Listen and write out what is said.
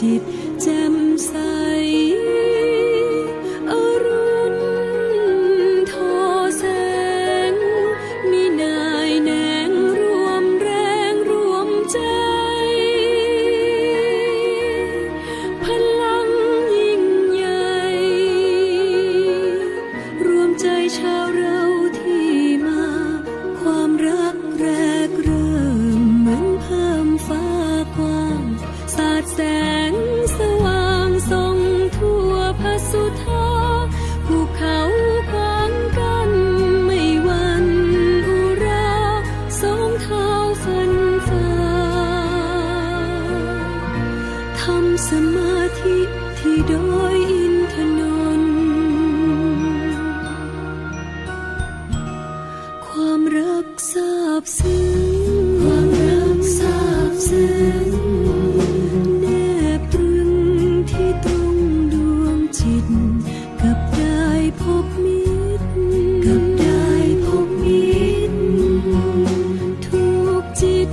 จิตแจ่มใสรุณทอแสง มีนายแนงรวมแรงรวมใจ พลังยิ่งใหญ่ รวมใจชาวเราที่มา ความรักแรกเริ่มเหมือนเพิ่มฟ้ากว้างสาดแสง สมาธิที่โดยอินทนนความรักราบซึ้งความรักราบซึ้งแนบตรึงที่ตรงดวงจิต กับได้พบมิตรกับได้พบมิตรทุกจิต